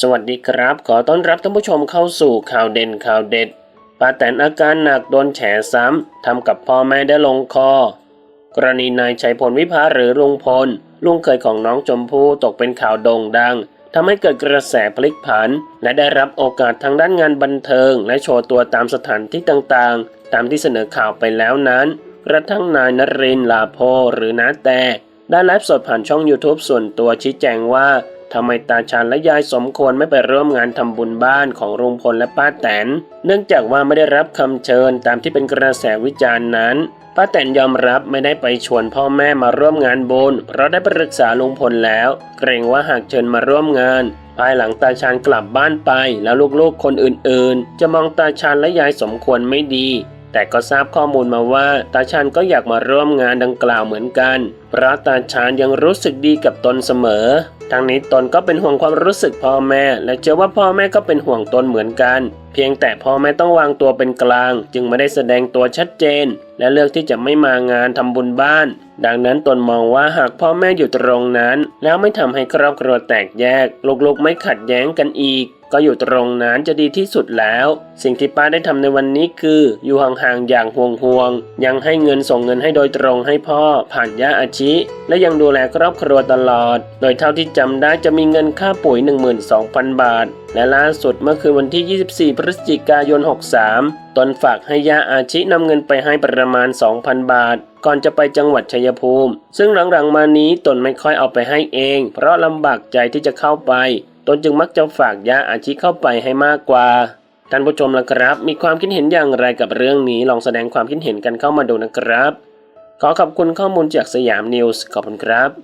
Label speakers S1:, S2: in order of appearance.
S1: สวัสดีครับ ขอต้อนรับท่านผู้ชมเข้าสู่ข่าวเด่นข่าวเด็ดป้าแตนอาการหนักโดนแฉซ้ำทำกับพ่อแม่ได้ลงคอ กรณีนายชัยพลวิภาหรือลุงพลลุงเคยของน้องชมพู่ตกเป็นข่าวโด่งดังทำให้เกิดกระแสพลิกผัน และได้รับโอกาสทางด้านงานบันเทิง และโชว์ตัวตามสถานที่ต่างๆ ตามที่เสนอข่าวไปแล้วนั้นกระทั่งนายนรินทร์ลาโพหรือนาแต่ได้ไลฟ์สดผ่านช่อง YouTube ส่วนตัวชี้แจงว่า ทำไมตาชาญและยายสมควรไม่ไปร่วมงานทำบุญบ้านของลุงพลและป้าแตน เนื่องจากว่าไม่ได้รับคำเชิญตามที่เป็นกระแสวิจารณ์นั้นป้าแตนยอมรับไม่ได้ไปชวนพ่อแม่มาร่วมงานบุญเพราะได้ปรึกษาลุงพลแล้ว เกรงว่าหากเชิญมาร่วมงาน ภายหลังตาชาญกลับบ้านไปแล้วลูกๆคนอื่นๆ จะมองตาชาญและยายสมควรไม่ดี แต่ก็ทราบข้อมูลมาว่าตาชานก็อยากมาร่วมงานดังกล่าวเหมือนกัน เพราะตาชานยังรู้สึกดีกับตนเสมอ ทั้งนี้ตนก็เป็นห่วงความรู้สึกพ่อแม่ และเชื่อว่าพ่อแม่ก็เป็นห่วงตนเหมือนกัน เพียงแต่พ่อแม่ต้องวางตัวเป็นกลาง จึงไม่ได้แสดงตัวชัดเจน และเลือกที่จะไม่มางานทำบุญบ้าน ดังนั้นตนมองว่าหากพ่อแม่อยู่ตรงนั้น แล้วไม่ทำให้ครอบครัวแตกแยก ลูกๆไม่ขัดแย้งกันอีก ก็อยู่ตรงนั้นจะดีที่สุดแล้ว สิ่งที่ป้าได้ทำในวันนี้คือ อยู่ห่างๆอย่างห่วงๆยังให้เงินส่งเงินให้โดยตรงให้พ่อ ผ่านย่าอาชิ และยังดูแลครอบครัวตลอด โดยเท่าที่จำได้จะมีเงินค่าปุ๋ย 12,000 บาท และล่าสุดเมื่อคืนวันที่ 24พฤศจิกายน 63 ตนฝากให้ย่าอาชินำเงินไปให้ประมาณ 2,000 บาท ก่อนจะไปจังหวัดชัยภูมิ ซึ่งหลังๆมานี้ตนไม่ค่อยเอาไปให้เอง เพราะลำบากใจที่จะเข้าไป ตนจึงมักจะฝากยาอาชิเข้าไปให้มากกว่า ท่านผู้ชมล่ะครับ มีความคิดเห็นอย่างไรกับเรื่องนี้ลองแสดงความคิดเห็นกันเข้ามาดูนะครับ ขอขอบคุณข้อมูลจากสยามนิวส์ขอบคุณครับ